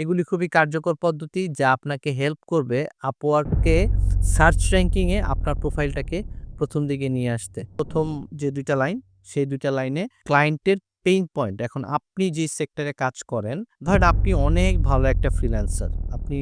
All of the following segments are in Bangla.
এগুলি খুবই কার্যকর পদ্ধতি যা আপনাকে হেল্প করবে আপওয়ার্ককে সার্চ র্যাঙ্কিংয়ে আপনার প্রোফাইলটাকে প্রথম দিকে নিয়ে আসতে। প্রথম যে দুইটা লাইন সেই দুইটা লাইনে ক্লায়েন্টের পেইন পয়েন্ট এখন আপনি যে সেক্টরে কাজ করেন, ধরেন আপনি অনেক ভালো একটা ফ্রিল্যান্সার আপনি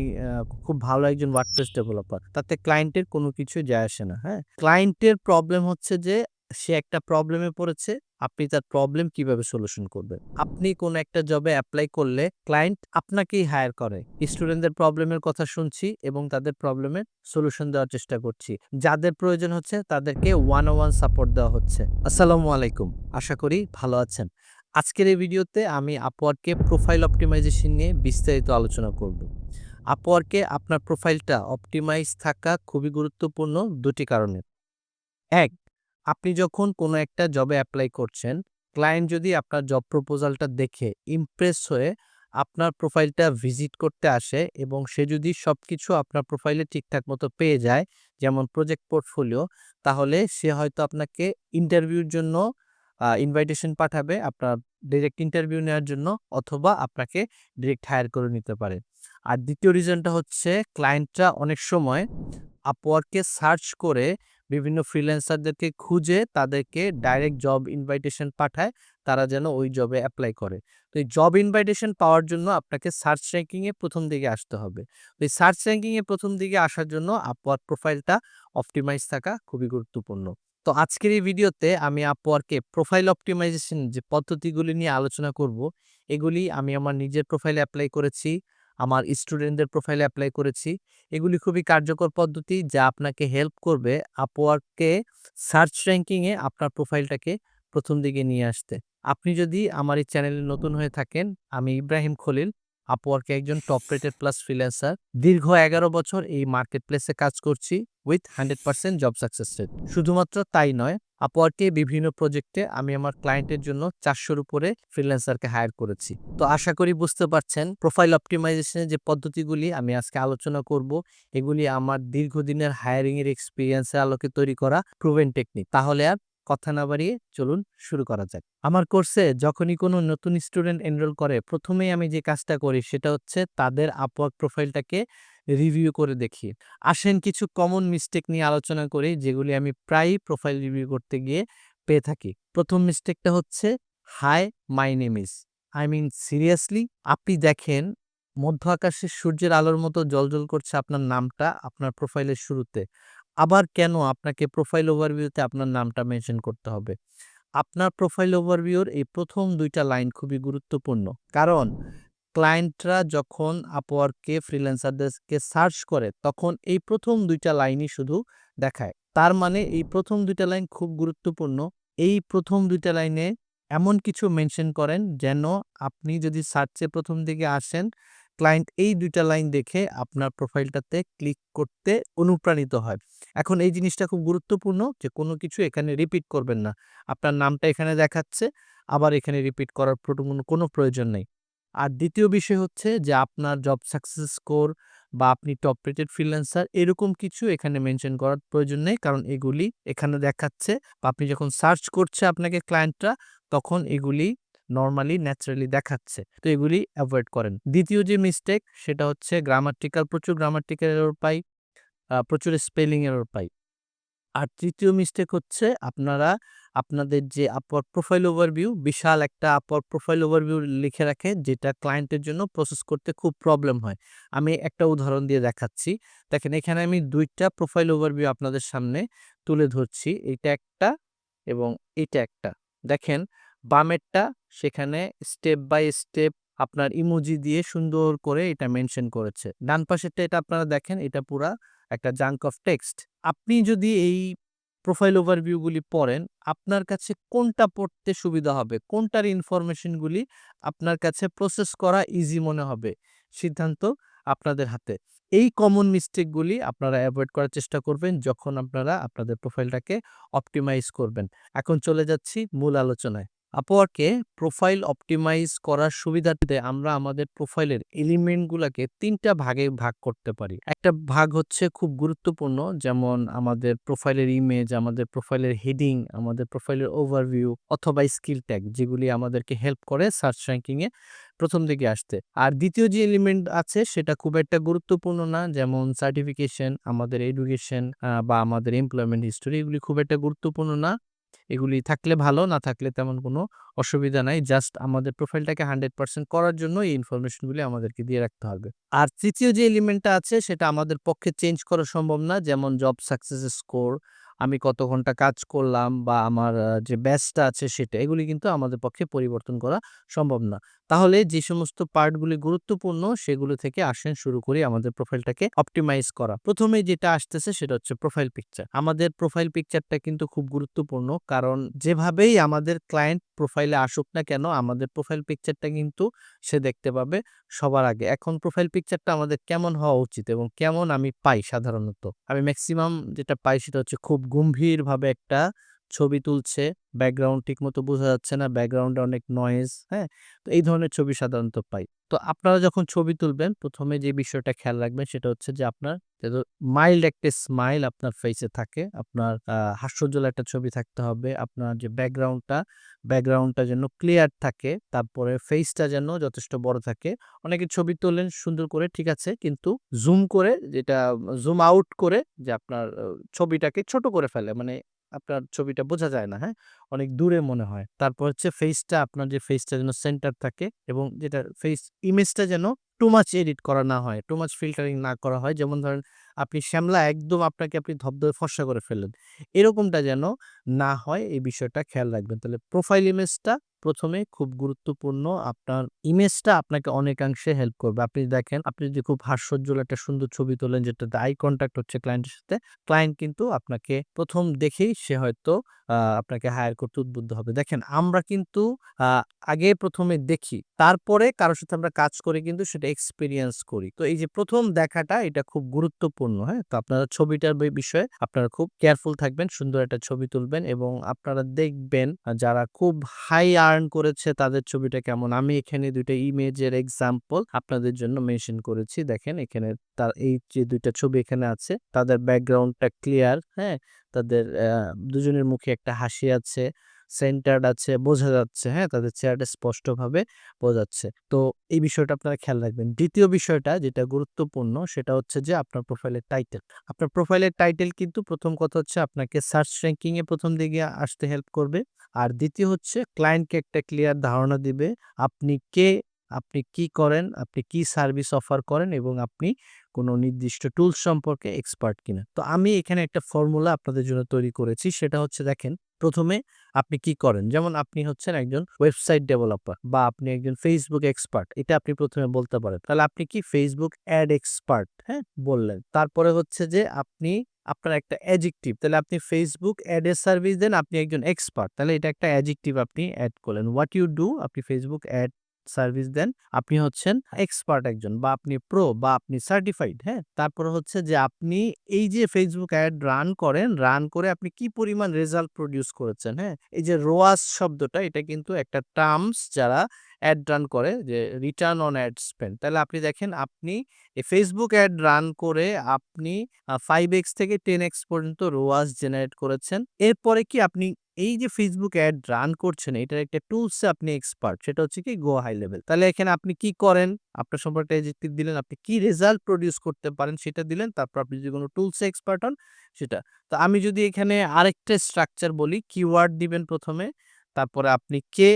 খুব ভালো একজন ওয়ার্ডপ্রেস ডেভেলপার তাতে ক্লায়েন্টের কোনো কিছু যায় আসে না হ্যাঁ? ক্লায়েন্টের প্রবলেম হচ্ছে যে সে একটা প্রবলেমে পড়েছে, আপনি তার প্রবলেম কীভাবে সলিউশন করবেন? আপনি কোন একটা জবে অ্যাপ্লাই করলে ক্লায়েন্ট আপনাকেই হায়ার করে। স্টুডেন্টদের প্রবলেমের কথা শুনছি এবং তাদের প্রবলেমের সলিউশন দেওয়ার চেষ্টা করছি। যাদের প্রয়োজন হচ্ছে তাদেরকে ওয়ান ওয়ান সাপোর্ট দেওয়া হচ্ছে। আসসালামু আলাইকুম। আশা করি ভালো আছেন। আজকের এই ভিডিওতে আমি আপওয়ার্কে প্রোফাইল অপটিমাইজেশন নিয়ে বিস্তারিত আলোচনা করব। আপওয়ার্কে আপনার প্রোফাইলটা অপটিমাইজ থাকা খুবই গুরুত্বপূর্ণ দুটি কারণে এক আপনি যখন কোনো একটা জবে অ্যাপ্লাই করছেন ক্লায়েন্ট যদি আপনার জব প্রপোজালটা দেখে ইমপ্রেস হয়ে আপনার প্রোফাইলটা ভিজিট করতে আসে এবং সে যদি সব কিছু আপনার প্রোফাইলে ঠিকঠাক মতো পেয়ে যায়, যেমন প্রজেক্ট পোর্টফোলিও তাহলে সে হয়তো আপনাকে ইন্টারভিউর জন্য ইনভাইটেশন পাঠাবে আপনার ডিরেক্ট ইন্টারভিউ নেওয়ার জন্য অথবা আপনাকে ডিরেক্ট হায়ার করে নিতে পারে। আর দ্বিতীয় রিজনটা হচ্ছে ক্লায়েন্টরা অনেক সময় আপওয়ার্কে সার্চ করে বিভিন্ন ফ্রিল্যান্সারদেরকে খুঁজে তাদেরকে ডাইরেক্ট জব ইনভাইটেশন পাঠায়, তারা যেন ওই জবে অ্যাপ্লাই করে। তো এই জব ইনভাইটেশন পাওয়ার জন্য আপনাকে সার্চ র্যাঙ্কিংয়ে প্রথম দিকে আসতে হবে। তো এই সার্চ র্যাঙ্কিংয়ে প্রথম দিকে আসার জন্য আপওয়ার্ক প্রোফাইলটা অপটিমাইজ থাকা খুবই গুরুত্বপূর্ণ। তো আজকের এই ভিডিওতে আমি আপওয়ার্কে প্রোফাইল অপটিমাইজেশন যে পদ্ধতিগুলি নিয়ে আলোচনা করব, এগুলি আমি আমার নিজের প্রোফাইলে অ্যাপ্লাই করেছি। আমার স্টুডেন্টদের প্রোফাইলে অ্যাপ্লাই করেছি। এগুলি খুবই কার্যকর পদ্ধতি যা আপনাকে হেল্প করবে আপওয়ার্ককে সার্চ র্যাঙ্কিংয়ে আপনার প্রোফাইলটাকে প্রথম দিকে নিয়ে আসতে। আপনি যদি আমার এই চ্যানেলে নতুন হয়ে থাকেন, আমি ইব্রাহিম খলিল আপওয়ার্কে একজন টপ রেটেড প্লাস ফ্রিল্যান্সার দীর্ঘ এগারো বছর এই মার্কেট প্লেসে কাজ করছি with hundred percent job success rate শুধুমাত্র তাই নয় আপওয়ার্কে বিভিন্ন প্রজেক্টে আমি আমার ক্লায়েন্টের জন্য চারশোর উপরে ফ্রিল্যান্সারকে হায়ার করেছি। তো আশা করি বুঝতে পারছেন প্রোফাইল অপটিমাইজেশনের যে পদ্ধতিগুলি আমি আজকে আলোচনা করব, এগুলি আমার দীর্ঘদিনের হায়ারিং এর এক্সপিরিয়েন্সের আলোকে তৈরি করা প্রুভেন টেকনিক তাহলে আর কথা না বাড়িয়ে চলুন শুরু করা যাক। আমার কোর্সে যখনই কোনো নতুন স্টুডেন্ট এনরোল করে, প্রথমেই আমি যে কাজটা করি সেটা হচ্ছে তাদের আপওয়ার্ক প্রোফাইলটাকে রিভিউ করে দেখি। আসেন কিছু কমন মিস্টেক নিয়ে আলোচনা করি, যেগুলি আমি প্রায়ই প্রোফাইল রিভিউ করতে গিয়ে পেয়ে থাকি। প্রথম মিস্টেকটা হচ্ছে hi my name is I mean seriously আপনি দেখেন, মধ্য আকাশে সূর্যের আলোর মতো জলজল করছে আপনার নামটা আপনার প্রোফাইলের শুরুতে। আবার কেন আপনাকে প্রোফাইল ওভারভিউতে আপনার নামটা মেনশন করতে হবে? আপনার প্রোফাইল ওভারভিউর এই প্রথম দুইটা লাইন খুবই গুরুত্বপূর্ণ। কারণ ক্লায়েন্টরা যখন আপওয়ার্কে ফ্রিল্যান্সারদেরকে সার্চ করে, তখন এই প্রথম দুইটা লাইনই শুধু দেখায়। তার মানে এই প্রথম দুইটা লাইন খুব গুরুত্বপূর্ণ। এই প্রথম দুইটা লাইনে এমন কিছু মেনশন করেন যেন আপনি যদি সার্চে প্রথম দিকে আসেন, ক্লায়েন্ট এই দুইটা লাইন দেখে আপনার প্রোফাইলটাতে ক্লিক করতে অনুপ্রাণিত হয়। এখন এই জিনিসটা খুব গুরুত্বপূর্ণ যে কোনো কিছু এখানে রিপিট করবেন না। আপনার নামটা এখানে দেখাচ্ছে, আবার এখানে রিপিট করার কোনো- কোনো প্রয়োজন নেই। আর দ্বিতীয় বিষয় হচ্ছে যে, আপনার জব সাকসেস স্কোর বা আপনি টপ রেটেড ফ্রিল্যান্সার এরকম কিছু এখানে মেনশন করার প্রয়োজন নেই। কারণ এগুলি এখানে দেখাচ্ছে বা আপনি যখন সার্চ করছে আপনাকে ক্লায়েন্টরা তখন এগুলি নর্মালি ন্যাচারালি দেখাচ্ছে। তো এগুলি অ্যাভয়েড করেন। দ্বিতীয় যে মিস্টেক সেটা হচ্ছে গ্রামাটিক্যাল প্রচুর গ্রামাটিক্যাল এরর পাই প্রচুর স্পেলিং এরর পাই। আর তৃতীয় মিস্টেক হচ্ছে আপনারা আপনাদের যে আপওয়ার্ক প্রোফাইল ওভারভিউ বিশাল একটা আপওয়ার্ক প্রোফাইল ওভারভিউ লিখে রাখে, যেটা ক্লায়েন্টের জন্য প্রসেস করতে খুব প্রবলেম হয়। আমি একটা উদাহরণ দিয়ে দেখাচ্ছি। দেখেন, এখানে আমি দুইটা প্রোফাইল ওভারভিউ আপনাদের সামনে তুলে ধরছি। এটা একটা এবং এটা একটা। দেখেন, বামেরটা সেখানে স্টেপ বাই স্টেপ আপনার ইমোজি দিয়ে সুন্দর করে এটা মেনশন করেছে। ডান পাশেরটা এটা আপনারা দেখেন, এটা পুরা একটা জাঙ্ক অফ টেক্সট আপনি যদি এই প্রোফাইল ওভারভিউগুলি পড়েন, আপনার কাছে কোনটা পড়তে সুবিধা হবে? কোনটার ইনফরমেশনগুলি আপনার কাছে প্রসেস করা ইজি মনে হবে? সিদ্ধান্ত আপনাদের হাতে। এই কমন মিস্টেকগুলি আপনারা অ্যাভয়েড করার চেষ্টা করবেন যখন আপনারা আপনাদের প্রোফাইলটাকে অপটিমাইজ করবেন। এখন চলে যাচ্ছি মূল আলোচনায়। আপওয়ার্কে প্রোফাইল অপটিমাইজ করার সুবিধাতে আমরা আমাদের প্রোফাইলের এলিমেন্টগুলোকে তিনটা ভাগে ভাগ করতে পারি। একটা ভাগ হচ্ছে খুব গুরুত্বপূর্ণ, যেমন আমাদের প্রোফাইলের ইমেজ আমাদের প্রোফাইলের হেডিং আমাদের প্রোফাইলের ওভারভিউ অথবা স্কিল ট্যাগ যেগুলি আমাদেরকে হেল্প করে সার্চ র্যাঙ্কিংয়ে প্রথম দিকে আসতে। আর দ্বিতীয় যে এলিমেন্ট আছে সেটা খুব একটা গুরুত্বপূর্ণ না, যেমন সার্টিফিকেশন আমাদের এডুকেশন বা আমাদের এমপ্লয়মেন্ট হিস্টোরি এগুলি খুব একটা গুরুত্বপূর্ণ না। এগুলি থাকলে ভালো, না থাকলে তেমন কোনো অসুবিধা নাই। জাস্ট আমাদের প্রোফাইলটাকে হান্ড্রেড পার্সেন্ট করার জন্য এই ইনফরমেশনগুলি আমাদেরকে দিয়ে রাখতে হবে। আর তৃতীয় যে এলিমেন্টটা আছে, সেটা আমাদের পক্ষে চেঞ্জ করা সম্ভব না। যেমন জব সাকসেস স্কোর, আমি কত ঘণ্টা কাজ করলাম বা আমার যে ব্যাচটা আছে সেটা, এগুলি কিন্তু আমাদের পক্ষে পরিবর্তন করা সম্ভব না। তাহলে যে সমস্ত পার্টগুলি গুরুত্বপূর্ণ, সেগুলো থেকে আসেন শুরু করি আমাদের প্রোফাইলটাকে অপটিমাইজ করা। প্রথমে যেটা আসতেছে সেটা হচ্ছে প্রোফাইল পিকচার। আমাদের প্রোফাইল পিকচারটা কিন্তু খুব গুরুত্বপূর্ণ, কারণ যেভাবেই আমাদের ক্লায়েন্ট প্রোফাইলে আসুক না কেন, আমাদের প্রোফাইল পিকচারটা কিন্তু সে দেখতে পাবে সবার আগে। এখন প্রোফাইল পিকচারটা আমাদের কেমন হওয়া উচিত এবং কেমন আমি পাই সাধারণত? আমি ম্যাক্সিমাম যেটা পাই সেটা হচ্ছে খুব গম্ভীরভাবে একটা ছবি তুলছে ব্যাকগ্রাউন্ড ঠিক মতো বোঝা যাচ্ছে না ব্যাকগ্রাউন্ডে অনেক নয়েজ হ্যাঁ? তো এই ধরনের ছবি সাধারণত পাই। তো আপনারা যখন ছবি তুলবেন, প্রথমে যে বিষয়টা খেয়াল রাখবেন সেটা হচ্ছে যে আপনার মাইল্ড একটা স্মাইল আপনার ফেসে থাকে, আপনার হাস্যজ্জ্বল একটা ছবি থাকতে হবে, আপনার যে ব্যাকগ্রাউন্ডটা ব্যাকগ্রাউন্ডটা যেন ক্লিয়ার থাকে, তারপরে ফেসটা যেন যথেষ্ট বড় থাকে। অনেকে ছবি তোলেন সুন্দর করে, ঠিক আছে, কিন্তু জুম করে, যেটা জুম আউট করে যে আপনার ছবিটাকে ছোট করে ফেলে মানে আপনার ছবিটা বোঝা যায় না হ্যাঁ? অনেক দূরে মনে হয়। তারপর হচ্ছে ফেসটা আপনার যে ফেসটা যেন সেন্টার থাকে এবং যেটা ফেস ইমেজটা যেন টু মাচ এডিট করা না হয় টু মাচ ফিল্টারিং না করা হয়। যেমন ধরেন, আপনি শ্যামলা একদম আপনাকে আপনি ধবধবে ফর্সা করে ফেললেন। এরকমটা যেন না হয়, এই বিষয়টা খেয়াল রাখবেন। তাহলে প্রোফাইল ইমেজটা প্রথমে খুব গুরুত্বপূর্ণ আপনার ইমেজটা আপনাকে অনেকাংশে হেল্প করবে। আপনি দেখেন, আপনি যদি খুব হাস্যজ্জ্বল একটা সুন্দর ছবি তোলেন, যেটাতে আই কন্ট্যাক্ট হচ্ছে ক্লায়েন্টের সাথে ক্লায়েন্ট কিন্তু আপনাকে প্রথম দেখেই সে হয়তো আপনাকে হায়ার করতে উদ্বুদ্ধ হবে। দেখেন, আমরা কিন্তু আগে প্রথমে দেখি, তারপরে কারোর সাথে আমরা কাজ করে, কিন্তু সেটা এক্সপিরিয়েন্স করি। তো এই যে প্রথম দেখাটা, এটা খুব গুরুত্বপূর্ণ হ্যাঁ? তো আপনারা ছবিটার বিষয়ে আপনারা খুব কেয়ারফুল থাকবেন, সুন্দর একটা ছবি তুলবেন এবং আপনারা দেখবেন, যারা খুব হাই আর্ন করেছে তাদের ছবিটা কেমন? আমি এখানে দুইটা ইমেজের এক্সাম্পল আপনাদের জন্য মেনশন করেছি। দেখেন এখানে তার এই যে দুইটা ছবি এখানে আছে, তাদের ব্যাকগ্রাউন্ডটা ক্লিয়ার হ্যাঁ? তাদের দুজনের মুখে একটা হাসি আছে সেন্টার্ড আছে, বোঝা যাচ্ছে হ্যাঁ? তাদের চেহারাটা স্পষ্টভাবে বোঝাচ্ছে। তো এই বিষয়টা আপনারা খেয়াল রাখবেন। দ্বিতীয় বিষয়টা যেটা গুরুত্বপূর্ণ, সেটা হচ্ছে যে আপনার প্রোফাইলের টাইটেল আপনার প্রোফাইলের টাইটেল কিন্তু প্রথম কথা হচ্ছে আপনাকে সার্চ র্যাঙ্কিংয়ে প্রথম দিকে আসতে হেল্প করবে। আর দ্বিতীয় হচ্ছে ক্লায়েন্টকে একটা ক্লিয়ার ধারণা দিবে, আপনি কে, আপনি কি করেন, আপনি কি সার্ভিস অফার করেন এবং আপনি কোনো নির্দিষ্ট টুলস সম্পর্কে এক্সপার্ট কিনা। তো আমি এখানে একটা ফর্মুলা আপনাদের জন্য তৈরি করেছি, সেটা হচ্ছে দেখেন, প্রথমে আপনি কি করেন? যেমন আপনি হচ্ছেন একজন ওয়েবসাইট ডেভেলপার বা আপনি একজন ফেসবুক এক্সপার্ট এটা আপনি প্রথমে বলতে পারেন। তাহলে আপনি কি ফেসবুক অ্যাড এক্সপার্ট হ্যাঁ বললেন। তারপরে হচ্ছে যে আপনি আপনার একটা অ্যাজেক্টিভ তাহলে আপনি ফেসবুক অ্যাডের সার্ভিস দেন, আপনি একজন এক্সপার্ট তাহলে এটা একটা অ্যাজেক্টিভ আপনি অ্যাড করলেন। হোয়াট ইউ ডু আপনি ফেসবুক অ্যাড সার্ভিস দেন, আপনি হচ্ছেন এক্সপার্ট একজন বা আপনি প্রো বা আপনি সার্টিফাইড হ্যাঁ? তারপর হচ্ছে যে আপনি এই যে ফেসবুক অ্যাড রান করেন রান করে আপনি কি পরিমাণ রেজাল্ট প্রডিউস করেছেন হ্যাঁ? এই যে রোয়াস শব্দটা, এটা কিন্তু একটা টার্মস যারা অ্যাড রান করে যে রিটার্ন অন অ্যাড স্পেন্ড তাহলে আপনি দেখেন আপনি ফেসবুক অ্যাড রান করে আপনি ফাইভ এক্স থেকে টেন এক্স পর্যন্ত রোয়াস জেনারেট করেছেন। এরপরে কি আপনি এই যে ফেসবুক অ্যাড রান করছেন, এটার একটা টুলসে আপনি এক্সপার্ট সেটা হচ্ছে কি গো হাই লেভেল তাহলে এখানে আপনি কি করেন? আপনার সম্পর্কে এজেক্টিভ দিলেন, আপনি কি রেজাল্ট প্রডিউস করতে পারেন সেটা দিলেন, তারপর আপনি যদি কোনো টুলসে এক্সপার্ট হন, সেটা। তো আমি যদি এখানে আরেকটা স্ট্রাকচার বলি কিওয়ার্ড দিবেন প্রথমে, তারপরে আপনি কে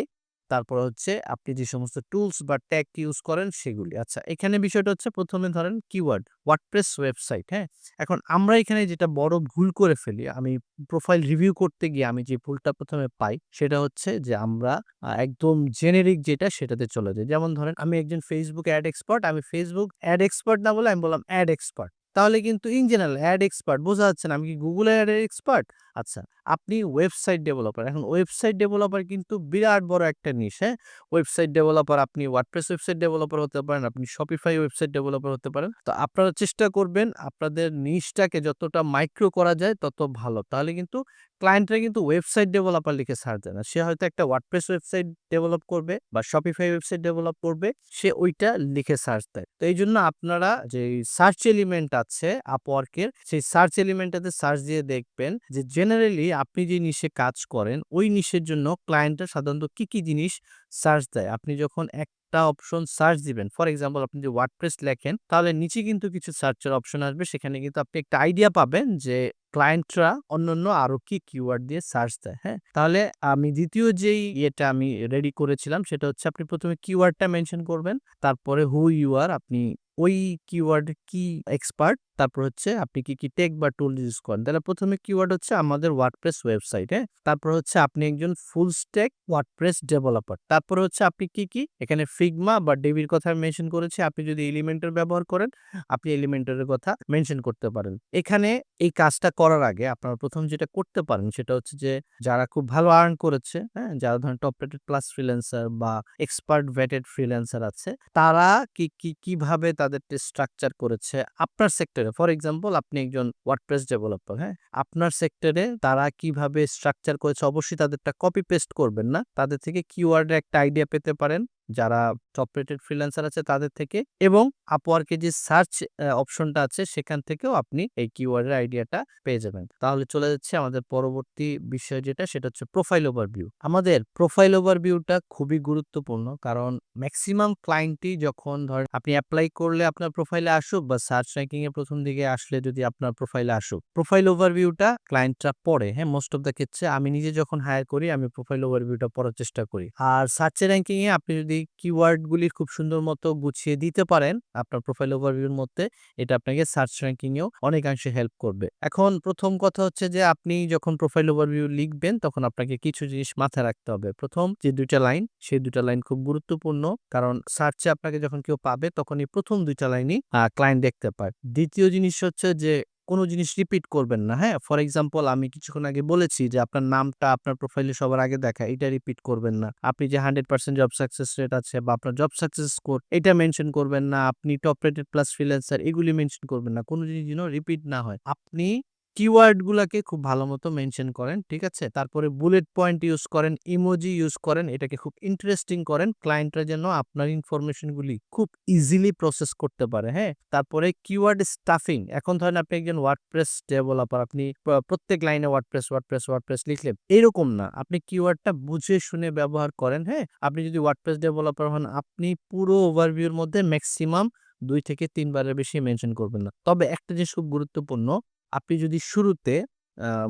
তারপর হচ্ছে আপনি যে সমস্ত টুলস বা ট্যাগ ইউজ করেন সেগুলি। আচ্ছা এখানে বিষয়টা হচ্ছে প্রথমে ধরেন কিওয়ার্ড ওয়ার্ডপ্রেস ওয়েবসাইট হ্যাঁ? এখন আমরা এখানে যেটা বড় ভুল করে ফেলি, আমি প্রোফাইল রিভিউ করতে গিয়ে আমি যে ভুলটা প্রথমে পাই, সেটা হচ্ছে যে আমরা একদম জেনেরিক যেটা সেটাতে চলে যাই। যেমন ধরেন আমি একজন ফেসবুক অ্যাড এক্সপার্ট আমি ফেসবুক অ্যাড এক্সপার্ট না বলে আমি বললাম অ্যাড এক্সপার্ট তাহলে কিন্তু ইন জেনারেল অ্যাড এক্সপার্ট বোঝা যাচ্ছে না, আমি কি গুগল অ্যাড এক্সপার্ট আচ্ছা আপনি ওয়েবসাইট ডেভেলপার। এখন ওয়েবসাইট ডেভেলপার কিন্তু বিরাট বড় একটা নিশ, হ্যাঁ? ওয়েবসাইট ডেভেলপার আপনি ওয়ার্ডপ্রেস ওয়েবসাইট ডেভেলপার হতে পারেন, আপনি Shopify ওয়েবসাইট ডেভেলপার হতে পারেন। তো আপনারা চেষ্টা করবেন আপনাদের নিশটাকে যতটা মাইক্রো করা যায় তত ভালো। তাহলে কিন্তু ক্লায়েন্টরা কিন্তু ওয়েবসাইট ডেভেলপার লিখে সার্চ দেয় না। সে হয়তো একটা WordPress ওয়েবসাইট ডেভেলপ করবে বা Shopify ওয়েবসাইট ডেভেলপ করবে, সে ওইটা লিখে সার্চ দেয়। তো এই জন্য আপনারা যেই সার্চ এলিমেন্ট আছে এর, সেই সার্চ এলিমেন্টটাতে সার্চ দিয়ে দেখবেন যে জেনারেলি আপনি যে নিশে কাজ করেন, ওই নিশের জন্য ক্লায়েন্টরা সাধারণত কি, কি জিনিস সার্চ দেয়। আপনি যখন একটা অপশন সার্চ দিবেন, ফর এক্সাম্পল আপনি যদি WordPress লেখেন, তাহলে নিচে কিন্তু কিছু সার্চের অপশন আসবে। সেখানে কিন্তু আপনি একটা আইডিয়া পাবেন যে ক্লায়েন্টরা অন্যান্য আরও কি কিওয়ার্ড দিয়ে সার্চ দেয়, হ্যাঁ? তাহলে আমি দ্বিতীয় যেই ইয়েটা আমি রেডি করেছিলাম সেটা হচ্ছে আপনি ১ম এ কিওয়ার্ডটা মেনশন করবেন। তারপরে হু ইউ আর আপনি ওই কিওয়ার্ড কি এক্সপার্ট, তারপর হচ্ছে আপনি কি, কি টেক বা টুল ইউজ করেন। তাহলে ১ম এ কিওয়ার্ড হচ্ছে আমাদের ওয়ার্ডপ্রেস ওয়েবসাইট, হ্যাঁ? তারপর হচ্ছে আপনি একজন ফুল স্টেক ওয়ার্ডপ্রেস ডেভেলপার। তারপরে হচ্ছে আপনি কি, কি এখানে ফিগমা বা Divi র কথা মেনশন করেছি। আপনি যদি Elementor ব্যবহার করেন, আপনি এর কথা মেনশন করতে পারেন। এখানে এই কাজটা করার আগে আপনারা প্রথম যেটা করতে পারেন সেটা হচ্ছে যে যারা খুব ভালো আর্ন করেছে, হ্যাঁ? যারা ধরেন টপ রেটেড প্লাস ফ্রিল্যান্সার বা এক্সপার্ট ভেটেড ফ্রিল্যান্সার আছে, তারা কি, কি কীভাবে তাদেরটা স্ট্রাকচার করেছে আপনার সেক্টরে। ফর এক্সাম্পল আপনি একজন ওয়ার্ডপ্রেস ডেভেলপার, হ্যাঁ? আপনার সেক্টরে তারা কীভাবে স্ট্রাকচার করেছে অবশ্যই তাদেরটা কপি পেস্ট করবেন না। তাদের থেকে কিওয়ার্ডের একটা আইডিয়া পেতে পারেন। যারা টপ রেটেড ফ্রিল্যান্সার আছে তাদের থেকে এবং এ যে সার্চ অপশনটা আছে সেখান থেকেও আপনি এই কিওয়ার্ডের আইডিয়াটা পেয়ে যাবেন। তাহলে চলে যাচ্ছে আমাদের পরবর্তী বিষয় যেটা সেটা হচ্ছে প্রোফাইল ওভারভিউ। আমাদের প্রোফাইল ওভারভিউটা খুবই গুরুত্বপূর্ণ কারণ ম্যাক্সিমাম ক্লায়েন্টই যখন ধরেন আপনি অ্যাপ্লাই করলে আপনার প্রোফাইলে আসুক বা সার্চ র‍্যাঙ্কিং এর ১ম দিকে আসলে যদি আপনার প্রোফাইলে আসুক, প্রোফাইল ওভারভিউটা ক্লায়েন্টরা পড়ে, হ্যাঁ? মোস্ট অফ দ্যা ক্ষেত্রে আমি নিজে যখন হায়ার করি আমি প্রোফাইল ওভারভিউটা পড়ার চেষ্টা করি। আর সার্চের র‍্যাঙ্কিং এ আপনি যদি কিওয়ার্ডগুলি খুব সুন্দর মতো গুছিয়ে দিতে পারেন আপনার প্রোফাইল ওভারভিউর মধ্যে, এটা আপনাকে সার্চ র্যাঙ্কিংয়েও অনেকাংশে হেল্প করবে। এখন প্রথম কথা হচ্ছে যে আপনি যখন প্রোফাইল ওভারভিউ লিখবেন তখন আপনাকে কিছু জিনিস মাথায় রাখতে হবে। প্রথম যে ২ টা লাইন, সেই ২ টা লাইন খুব গুরুত্বপূর্ণ। কারণ সার্চে আপনাকে যখন কেউ পাবে তখনই প্রথম ১ম ২ টা লাইনই ক্লায়েন্ট দেখতে পায়। দ্বিতীয় জিনিস হচ্ছে যে কোনো জিনিস রিপিট করবেন না, হ্যাঁ? ফর এক্সাম্পল আমি কিছুক্ষণ আগে বলেছি যে আপনার নামটা আপনার প্রোফাইলে সবার আগে দেখা এটা রিপিট করবেন না। আপনি যে 100% জব সাকসেস রেট আছে বা আপনার জব সাকসেস স্কোর এটা মেনশন করবেন না। আপনি টপ রেটেড প্লাস ফ্রিল্যান্সার এগুলি মেনশন করবেন না। কোনো জিনিস যেন রিপিট না হয়। আপনি কিওয়ার্ডগুলাকে খুব ভালো মতো মেনশন করেন, ঠিক আছে? তারপরে বুলেট পয়েন্ট ইউজ করেন, ইমোজি ইউজ করেন, এটাকে খুব ইন্টারেস্টিং করেন। ক্লায়েন্টরা যেন আপনার ইনফরমেশনগুলি খুব ইজিলি প্রসেস করতে পারে, হ্যাঁ? তারপরে কিওয়ার্ড স্টাফিং। এখন ধরেন আপনি একজন WordPress ডেভেলপার, আপনি প্রত্যেক লাইনে WordPress, WordPress, WordPress লিখলেন। এরকম না। আপনি কিওয়ার্ডটা বুঝে শুনে ব্যবহার করেন, হ্যাঁ? আপনি যদি ওয়ার্ডপ্রেস ডেভেলপার হন, আপনি পুরো ওভারভিউর মধ্যে ম্যাক্সিমাম দুই থেকে তিনবারের বেশি মেনশন করবেন না। তবে একটা জিনিস খুব গুরুত্বপূর্ণ, আপনি যদি শুরুতে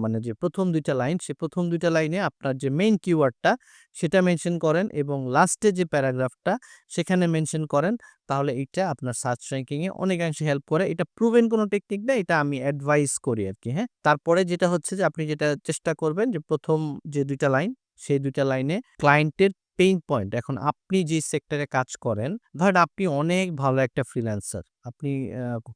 মানে যে প্রথম দুইটা লাইন, সে প্রথম দুইটা লাইনে আপনার যে মেইন কিওয়ার্ডটা সেটা মেনশন করেন এবং লাস্টে যে প্যারাগ্রাফটা সেখানে মেনশন করেন, তাহলে এইটা আপনার সার্চ র‍্যাঙ্কিং এ অনেকাংশে হেল্প করে। এটা প্রুভেন কোনো টেকনিক না, এটা আমি অ্যাডভাইস করি আর কি হ্যাঁ? তারপরে যেটা হচ্ছে যে আপনি যেটা চেষ্টা করবেন যে প্রথম যে দুইটা লাইন, সেই দুইটা লাইনে ক্লায়েন্টের পেইন পয়েন্ট। এখন আপনি যে সেক্টরে কাজ করেন, ধরেন আপনি অনেক ভালো একটা ফ্রিল্যান্সার। আপনি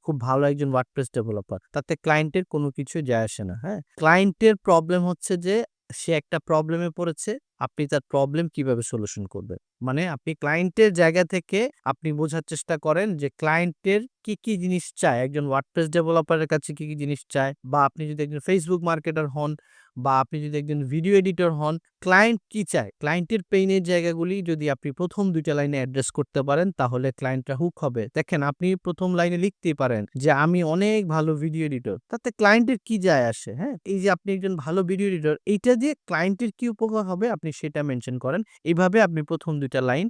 খুব ভালো একজন WordPress ডেভেলপার। তাতে ক্লায়েন্টের কোনো কিছুই যায় আসে না, হ্যাঁ? ক্লায়েন্টের প্রবলেম হচ্ছে যে সে একটা প্রবলেমে পড়েছে, আপনি তার প্রবলেম কীভাবে সলিউশন করবেন। মানে আপনি ক্লায়েন্টের জায়গা থেকে আপনি বোঝার চেষ্টা করেন যে ক্লায়েন্টের কি, কি জিনিস চায়, একজন WordPress ডেভেলপারের কাছে কি, কি জিনিস চায় বা আপনি যদি একজন Facebook মার্কেটার হন বা আপনি যদি একজন ভিডিও এডিটর হন, ক্লায়েন্ট কি চায়? ক্লায়েন্টের পেইনের জায়গাগুলি যদি আপনি প্রথম দুইটা লাইনে অ্যাড্রেস করতে পারেন তাহলে ক্লায়েন্টরা হুক হবে। দেখেন আপনি প্রথম লাইনে লিখতেই পারেন যে আমি অনেক ভালো ভিডিও এডিটর। তাতে ক্লায়েন্টের কি যায় আসে, হ্যাঁ? এই যে আপনি একজন ভালো ভিডিও এডিটর, এইটা দিয়ে ক্লায়েন্টের কি উপকার হবে আপনি সেটা মেনশন করেন। এইভাবে আপনি প্রথম দুইটা লাইন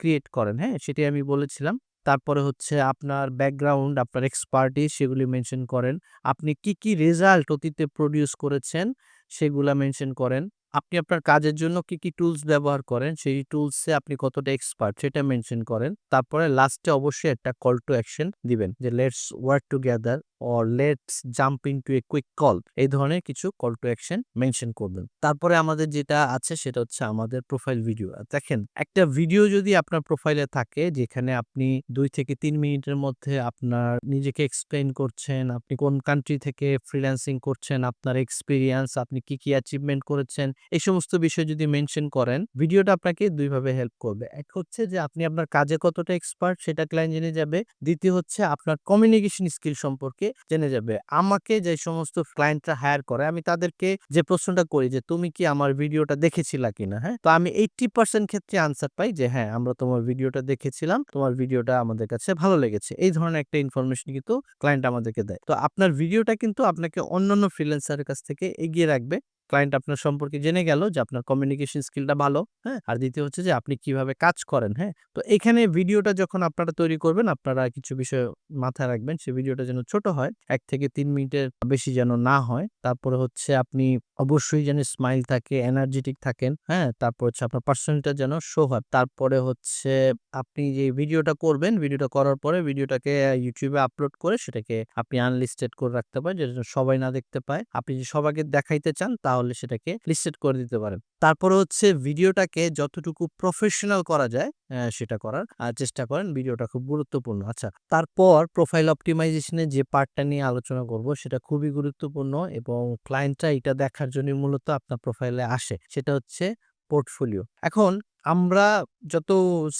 ক্রিয়েট করেন, হ্যাঁ? সেটাই আমি বলেছিলাম। তারপরে হচ্ছে আপনার ব্যাকগ্রাউন্ড, আপনার এক্সপার্টিস সেগুলি মেনশন করেন। আপনি কি, কি রেজাল্ট অতীতে প্রডিউস করেছেন সেগুলা মেনশন করেন। আপনি আপনার কাজের জন্য কি, কি টুলস ব্যবহার করেন, সেই টুলসে আপনি কতটা এক্সপার্ট সেটা মেনশন করেন। তারপরে লাস্টে অবশ্যই একটা কল টু অ্যাকশন দিবেন যে let's work together or let's jump into a quick call এই ধরনের কিছু কল টু অ্যাকশন মেনশন করবেন। তারপরে আমাদের যেটা আছে সেটা হচ্ছে আমাদের প্রোফাইল ভিডিও দেখেন, একটা ভিডিও যদি আপনার প্রোফাইলে থাকে, যেখানে আপনি দুই থেকে তিন মিনিটের মধ্যে আপনার নিজেকে এক্সপ্লেইন করছেন, আপনি কোন কান্ট্রি থেকে ফ্রিল্যান্সিং করছেন, আপনার এক্সপিরিয়েন্স আপনি কি কি অ্যাচিভমেন্ট করেছেন, এই সমস্ত বিষয় যদি মেনশন করেন ভিডিওটা আপনাকে দুইভাবে হেল্প করবে। এক হচ্ছে যে আপনি আপনার কাজে কতটা এক্সপার্ট সেটা ক্লায়েন্ট জেনে যাবে। দ্বিতীয় হচ্ছে আপনার কমিউনিকেশন স্কিল সম্পর্কে জেনে যাবে। আমাকে যে সমস্ত ক্লায়েন্টরা হায়ার করে, আমি তাদেরকে যে প্রশ্নটা করি যে, তুমি কি আমার ভিডিওটা দেখেছিলা কিনা? হ্যাঁ? তো আমি এইটটি পার্সেন্ট ক্ষেত্রে আনসার পাই যে হ্যাঁ আমরা তোমার ভিডিওটা দেখেছিলাম। তোমার ভিডিওটা আমাদের কাছে ভালো লেগেছে। এই ধরনের একটা ইনফরমেশন কিন্তু ক্লায়েন্ট আমাদেরকে দেয়। তো আপনার ভিডিওটা কিন্তু আপনাকে অন্যান্য ফ্রিল্যান্সারের কাছ থেকে এগিয়ে রাখবে। ক্লায়েন্ট আপনার সম্পর্কে জেনে গেল যে আপনার কমিউনিকেশন স্কিলটা ভালো হ্যাঁ? আর দ্বিতীয় হচ্ছে যে আপনি কীভাবে কাজ করেন হ্যাঁ? তো এখানে ভিডিওটা যখন আপনারা তৈরি করবেন, আপনারা কিছু বিষয় মাথায় রাখবেন, সে ভিডিওটা যেন ছোট হয়, এক থেকে তিন মিনিটের বেশি যেন না হয়। তারপরে হচ্ছে আপনি অবশ্যই যেন স্মাইল থাকে এনার্জেটিক থাকেন হ্যাঁ? তারপর হচ্ছে আপনার পার্সোনালিটা যেন শো হয়। তারপরে হচ্ছে আপনি যে ভিডিওটা করবেন, ভিডিওটা করার পরে ভিডিওটাকে ইউটিউবে আপলোড করে সেটাকে আপনি আনলিস্টেড করে রাখতে পারেন, যেটা সবাই না দেখতে পায়। আপনি যে সবাইকে দেখাইতে চান তাহলে সেটাকে লিস্টেড করে দিতে পারেন। তারপরে হচ্ছে ভিডিওটাকে যতটুকু প্রফেশনাল করা যায় সেটা করার চেষ্টা করেন ভিডিওটা খুব গুরুত্বপূর্ণ। আচ্ছা তারপর প্রোফাইল অপটিমাইজেশনে যে পার্টটা নিয়ে আলোচনা করব সেটা খুবই গুরুত্বপূর্ণ এবং ক্লায়েন্টরা এটা দেখার জন্য মূলত আপনার প্রোফাইলে আসে। সেটা হচ্ছে পোর্টফোলিও এখন আমরা যত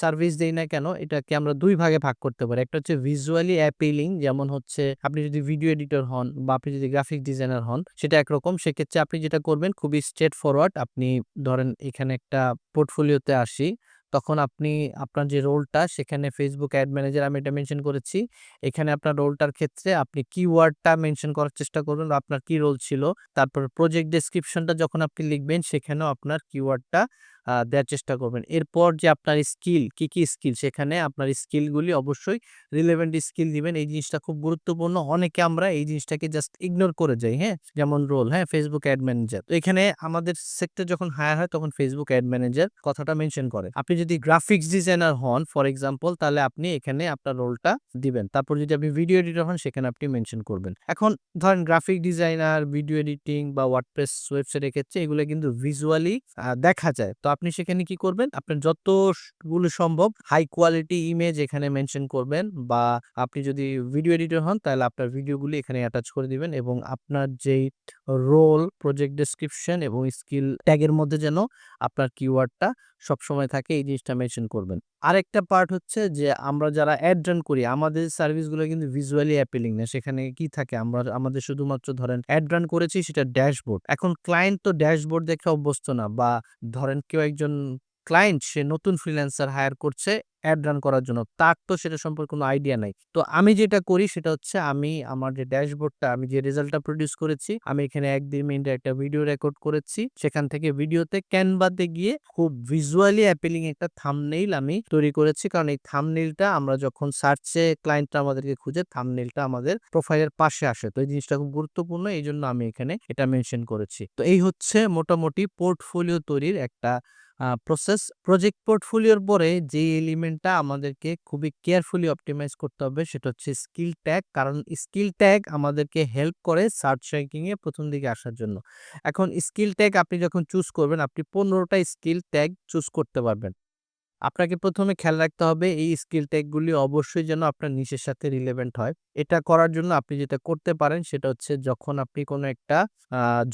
সার্ভিস দেই না কেন, এটাকে আমরা দুই ভাগে ভাগ করতে পারি। একটা হচ্ছে ভিজুয়ালি অ্যাপিলিং যেমন হচ্ছে আপনি যদি ভিডিও এডিটর হন বা আপনি যদি গ্রাফিক ডিজাইনার হন, সেটা একরকম। সেক্ষেত্রে আপনি যেটা করবেন, খুবই স্ট্রেট ফরওয়ার্ড আপনি ধরেন এখানে একটা পোর্টফোলিওতে আসি। তখন আপনি আপনার যে রোলটা, সেখানে ফেসবুক অ্যাড ম্যানেজার আমি এটা মেনশন করেছি। এখানে আপনার রোলটার ক্ষেত্রে আপনি কিওয়ার্ডটা মেনশন করার চেষ্টা করবেন আপনার কি রোল ছিল। তারপর প্রজেক্ট ডেসক্রিপশনটা যখন আপনি লিখবেন, সেখানেও আপনার কিওয়ার্ডটা দেওয়ার চেষ্টা করবেন। এরপর যে আপনার স্কিল, কি কি স্কিল? সেখানে আপনার স্কিলগুলি অবশ্যই রিলেভেন্ট স্কিল দিবেন। এই জিনিসটা খুব গুরুত্বপূর্ণ। অনেকে আমরা এই জিনিসটাকে জাস্ট ইগনোর করে যাই হ্যাঁ? যেমন রোল হ্যাঁ? ফেসবুক অ্যাড ম্যানেজার তো এখানে আমাদের সেক্টর যখন হায়ার হয়, তখন ফেসবুক অ্যাড ম্যানেজার কথাটা মেনশন করে। আপনি যদি গ্রাফিক্স ডিজাইনার হন ফর এক্সাম্পল তাহলে আপনি এখানে আপনার রোলটা দিবেন। তারপর যদি আপনি ভিডিও এডিটর হন, সেখানে আপনি মেনশন করবেন। এখন ধরেন গ্রাফিক ডিজাইনার ভিডিও এডিটিং বা ওয়ার্ডপ্রেস ওয়েবসাইটের ক্ষেত্রে এগুলো কিন্তু ভিজুয়ালি দেখা যায়। তো আপনি সেখানে কি করবেন? আপনার যতগুলো সম্ভব হাই কোয়ালিটি ইমেজ এখানে মেনশন করবেন বা আপনি যদি ভিডিও এডিটর হন, তাহলে আপনার ভিডিওগুলি এখানে অ্যাটাচ করে দিবেন এবং আপনার যেই রোল প্রজেক্ট ডেসক্রিপশন এবং স্কিল ট্যাগের মধ্যে যেন আপনার কিওয়ার্ডটা সবসময় থাকে, এই জিনিসটা মেনশন করবেন। আরেকটা পার্ট হচ্ছে যে, আমরা যারা অ্যাড রান করি, আমাদের সার্ভিসগুলো কিন্তু ভিজুয়ালি অ্যাপিলিং না। সেখানে কি থাকে? আমরা, আমাদের শুধুমাত্র ধরেন অ্যাড রান করেছি, সেটা ড্যাশবোর্ড এখন ক্লায়েন্ট তো ড্যাশবোর্ড দেখে অভ্যস্ত না বা ধরেন কেউ একজন ক্লায়েন্ট সে নতুন ফ্রিল্যান্সার হায়ার করছে অ্যাড রান করার জন্য। তার তো সেটা সম্পর্কে কোনো আইডিয়া নাই। তো আমি যেটা করি সেটা হচ্ছে আমি আমার যে ড্যাশবোর্ডটা, আমি যে রেজাল্টটা প্রডিউস করেছি, আমি এখানে এক দুই মিনিটের একটা ভিডিও রেকর্ড করেছি। সেখান থেকে ভিডিওতে ক্যানভাতে গিয়ে খুব ভিজুয়ালি অ্যাপিলিং একটা থামনেইল আমি তৈরি করেছি। কারণ এই থামনেইলটা আমরা যখন সার্চে ক্লায়েন্টরা আমাদেরকে খুঁজে থামনেইলটা আমাদের প্রোফাইলের পাশে আসে। তো এই জিনিসটা খুব গুরুত্বপূর্ণ এই জন্য আমি এখানে এটা মেনশন করেছি। তো এই হচ্ছে মোটামুটি পোর্টফোলিও তৈরির একটা প্রসেস প্রজেক্ট পোর্টফোলিওর পরে যে এলিমেন্টটা আমাদেরকে খুবই কেয়ারফুলি অপটিমাইজ করতে হবে সেটা হচ্ছে স্কিল ট্যাগ কারণ স্কিল ট্যাগ আমাদেরকে হেল্প করে সার্চ র্যাঙ্কিং এ প্রথম দিকে আসার জন্য। এখন স্কিল ট্যাগ আপনি যখন চুজ করবেন, আপনি পনেরোটা স্কিল ট্যাগ চুজ করতে পারবেন। আপনাকে প্রথমে খেয়াল রাখতে হবে, এই স্কিল ট্যাগগুলি অবশ্যই যেন আপনার নিচের সাথে রিলেভেন্ট হয়। এটা করার জন্য আপনি যেটা করতে পারেন, সেটা হচ্ছে যখন আপনি কোনো একটা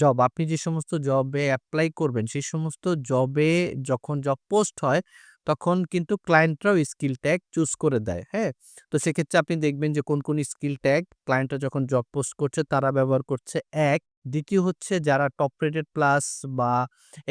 জব আপনি যে সমস্ত জবে অ্যাপ্লাই করবেন, সেই সমস্ত জবে যখন জব পোস্ট হয়, তখন কিন্তু ক্লায়েন্টরাও স্কিল ট্যাগ চুজ করে দেয় হ্যাঁ? তো সেক্ষেত্রে আপনি দেখবেন যে কোন কোন স্কিল ট্যাগ ক্লায়েন্টরা যখন জব পোস্ট করছে, তারা ব্যবহার করছে এক দ্বিতীয় হচ্ছে যারা টপ রেটেড প্লাস বা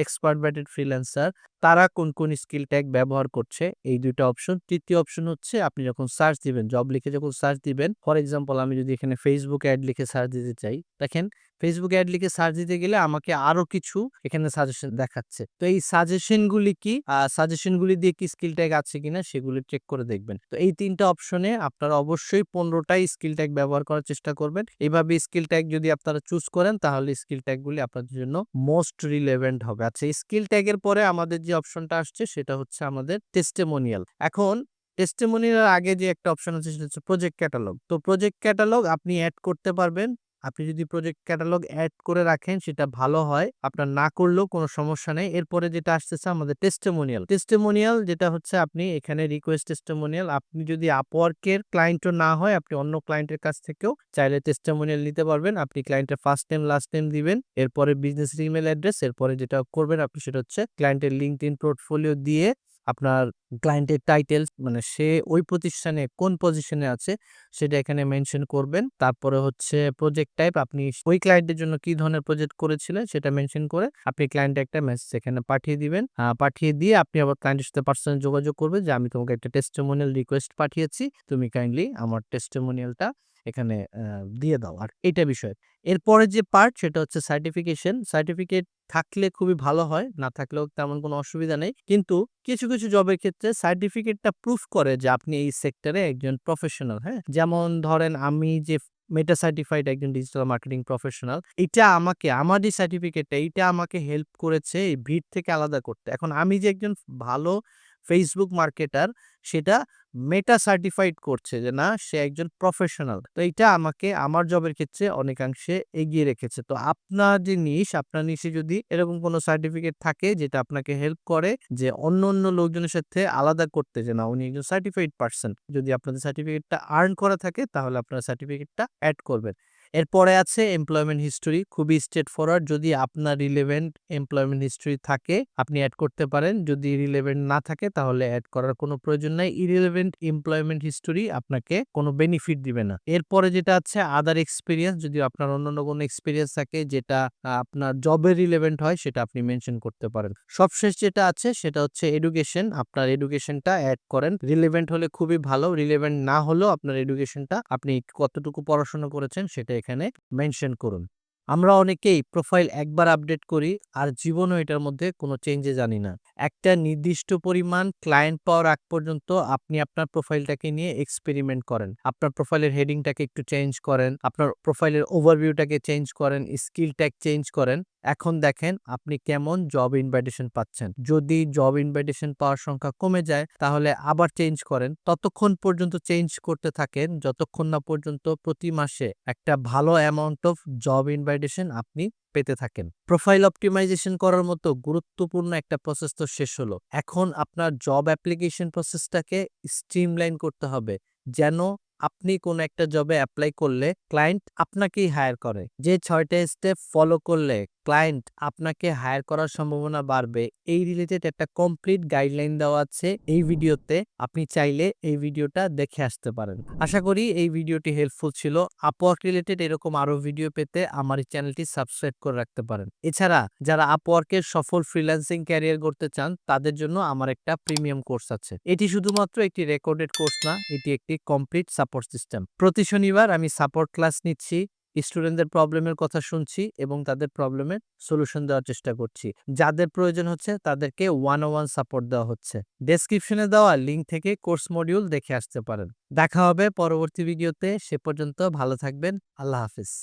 এক্সপার্ট ব্যাটেড ফ্রিল্যান্সার তারা কোন কোন স্কিল ট্যাগ ব্যবহার করছে? এই দুইটা অপশন তৃতীয় অপশন হচ্ছে আপনি যখন সার্চ দিবেন জব লিখে যখন সার্চ দিবেন ফর এক্সাম্পল আমি যদি এখানে ফেসবুক অ্যাড লিখে সার্চ দিতে চাই, দেখেন ফেসবুক অ্যাড লিখে সার্চ দিতে গেলে আমাকে আরও কিছু এখানে সাজেশন দেখাচ্ছে। তো এই সাজেশনগুলি কি? সাজেশনগুলি দিয়ে কি স্কিল ট্যাগ আছে কিনা সেগুলি চেক করে দেখবেন। তো এই তিনটা অপশনে আপনারা অবশ্যই পনেরোটাই স্কিল ট্যাগ ব্যবহার করার চেষ্টা করবেন। এইভাবে স্কিল ট্যাগ যদি আপনারা চুজ করেন তাহলে স্কিল ট্যাগগুলি আপনাদের জন্য মোস্ট রিলেভেন্ট হবে। আচ্ছা স্কিল ট্যাগের পরে আমাদের যে অপশনটা আসছে, সেটা হচ্ছে আমাদের টেস্টেমোনিয়াল এখন টেস্টেমোনিয়াল আগে যে একটা অপশন আছে, সেটা হচ্ছে প্রজেক্ট ক্যাটালগ তো প্রজেক্ট ক্যাটালগ আপনি অ্যাড করতে পারবেন। আপনি যদি প্রজেক্ট ক্যাটালগ অ্যাড করে রাখেন, সেটা ভালো হয়। আপনার না করলেও কোনো সমস্যা নেই। এরপরে যেটা আসতেছে আমাদের টেস্টেমোনিয়াল টেস্টেমোনিয়াল যেটা হচ্ছে আপনি এখানে রিকোয়েস্ট টেস্টেমোনিয়াল আপনি যদি আপওয়ার্কের ক্লায়েন্টও না হয়, আপনি অন্য ক্লায়েন্টের কাছ থেকেও চাইলে টেস্টেমোনিয়াল নিতে পারবেন। আপনি ক্লায়েন্টের ফার্স্ট নেম লাস্ট নেম দিবেন। এরপরে বিজনেস ইমেল অ্যাড্রেস এরপরে যেটা করবেন আপনি সেটা হচ্ছে ক্লায়েন্টের লিঙ্কড ইন পোর্টফোলিও দিয়ে আপনার ক্লায়েন্টের টাইটেলস মানে সে ওই প্রতিষ্ঠানে কোন পজিশনে আছে, সেটা এখানে মেনশন করবেন। তারপরে হচ্ছে প্রজেক্ট টাইপ আপনি ওই ক্লায়েন্টের জন্য কি ধরনের প্রজেক্ট করেছিলেন, সেটা মেনশন করে আপনি ক্লায়েন্টে একটা মেসেজ এখানে পাঠিয়ে দিবেন। পাঠিয়ে দিয়ে আপনি আবার ক্লায়েন্টের সাথে পার্সোনাল যোগাযোগ করবেন যে, আমি তোমাকে একটা টেস্টিমোনিয়াল রিকোয়েস্ট পাঠিয়েছি। তুমি কাইন্ডলি আমার টেস্টিমোনিয়ালটা এখানে দিয়ে দাও। আর এটা বিষয়। এরপরে যে পার্ট সেটা হচ্ছে সার্টিফিকেশন সার্টিফিকেট থাকলে খুবই ভালো হয়, না থাকলেও তেমন কোনো অসুবিধা নেই। কিন্তু কিছু কিছু জবের ক্ষেত্রে সার্টিফিকেটটা প্রুফ করে যে আপনি এই সেক্টরে একজন প্রফেশনাল হ্যাঁ? যেমন ধরেন আমি যে মেটা সার্টিফাইড একজন ডিজিটাল মার্কেটিং প্রফেশনাল এটা আমাকে আমার যে সার্টিফিকেটটা এইটা আমাকে হেল্প করেছে এই ভিড় থেকে আলাদা করতে। এখন আমি যে একজন ভালো ফেসবুক মার্কেটার সেটা মেটা সার্টিফাইড করছে যে, না, সে একজন প্রফেশনাল তো এটা আমাকে, আমার জবের ক্ষেত্রে অনেকাংশে এগিয়ে রেখেছে। তো আপনার যে নিশ আপনার নিশে যদি এরকম কোনো সার্টিফিকেট থাকে যেটা আপনাকে হেল্প করে যে, অন্য অন্য লোকজনের সাথে আলাদা করতে যে, না, উনি একজন সার্টিফাইড পার্সন যদি আপনাদের সার্টিফিকেটটা আর্ন করা থাকে, তাহলে আপনার সার্টিফিকেটটা অ্যাড করবেন। এরপরে আছে এমপ্লয়মেন্ট হিস্টোরি খুবই স্ট্রেট ফরওয়ার্ড যদি আপনার রিলেভেন্ট এমপ্লয়মেন্ট হিস্টোরি থাকে, আপনি অ্যাড করতে পারেন, যদি রিলেভেন্ট না থাকে, তাহলে অ্যাড করার কোনো প্রয়োজন নাই। ইরিলেভেন্ট এমপ্লয়মেন্ট হিস্টোরি আপনাকে কোনো বেনিফিট দিবে না। এরপরে যেটা আছে আদার এক্সপিরিয়েন্স যদি আপনার অন্যান্য কোনো এক্সপিরিয়েন্স থাকে, যেটা আপনার জবের রিলেভেন্ট হয়, সেটা আপনি মেনশন করতে পারেন। সবশেষ যেটা আছে, সেটা হচ্ছে এডুকেশন আপনার এডুকেশনটা অ্যাড করেন। রিলেভেন্ট হলে খুবই ভালো রিলেভেন্ট না হলেও আপনার এডুকেশনটা আপনি কতটুকু পড়াশোনা করেছেন, সেটা এখানে মেনশন করুন। আমরা অনেকেই প্রোফাইল একবার আপডেট করি আর জীবনও এটার মধ্যে কোনো চেঞ্জে জানি না। একটা নির্দিষ্ট পরিমাণ ক্লায়েন্ট পাওয়ার আগ পর্যন্ত আপনি আপনার প্রোফাইলটাকে নিয়ে এক্সপেরিমেন্ট করেন। আপনার প্রোফাইলের হেডিংটাকে একটু চেঞ্জ করেন, আপনার প্রোফাইলের ওভারভিউটাকে চেঞ্জ করেন স্কিল ট্যাগ চেঞ্জ করেন। এখন দেখেন আপনি কেমন জব ইনভাইটেশন পাচ্ছেন। যদি জব ইনভাইটেশন পাওয়ার সংখ্যা কমে যায়, তাহলে আবার চেঞ্জ করেন। ততক্ষণ পর্যন্ত চেঞ্জ করতে থাকেন, যতক্ষণ না পর্যন্ত প্রতি মাসে একটা ভালো অ্যামাউন্ট অফ জব ইনভাইটেশন আপনি পেতে থাকেন। প্রোফাইল অপটিমাইজেশন করার মতো গুরুত্বপূর্ণ একটা প্রসেস তো শেষ হলো। এখন আপনার জব অ্যাপ্লিকেশন প্রসেসটাকে স্ট্রিমলাইন করতে হবে, যেন আপনি কোন একটা জবে অ্যাপ্লাই করলে ক্লায়েন্ট আপনাকেই হায়ার করে। যে ছয়টা স্টেপ ফলো করলে ক্লায়েন্ট আপনাকে হায়ার করার সম্ভাবনা বাড়বে। এই রিলেটেড একটা কমপ্লিট গাইডলাইন দেওয়া আছে এই ভিডিওতে। আপনি চাইলে এই ভিডিওটা দেখে আসতে পারেন। আশা করি এই ভিডিওটি হেল্পফুল ছিল। আপওয়ার্ক রিলেটেড এরকম আরও ভিডিও পেতে আমার এই চ্যানেলটি সাবস্ক্রাইব করে রাখতে পারেন। এছাড়া যারা আপওয়ার্কের সফল ফ্রিল্যান্সিং ক্যারিয়ার করতে চান, তাদের জন্য আমার একটা প্রিমিয়াম কোর্স আছে। এটি শুধুমাত্র একটি রেকর্ডেড কোর্স না, এটি একটি কমপ্লিট সাপোর্ট সিস্টেম। প্রতি শনিবার আমি সাপোর্ট ক্লাস নিচ্ছি। স্টুডেন্টদের প্রবলেমের কথা শুনছি এবং তাদের প্রবলেমের সলিউশন দেওয়ার চেষ্টা করছি। যাদের প্রয়োজন হচ্ছে তাদেরকে ওয়ান ওয়ান সাপোর্ট দেওয়া হচ্ছে। ডেসক্রিপশনে দেওয়া লিঙ্ক থেকে কোর্স মডিউল দেখে আসতে পারেন। দেখা হবে পরবর্তী ভিডিওতে সে পর্যন্ত ভালো থাকবেন। আল্লাহ হাফিজ।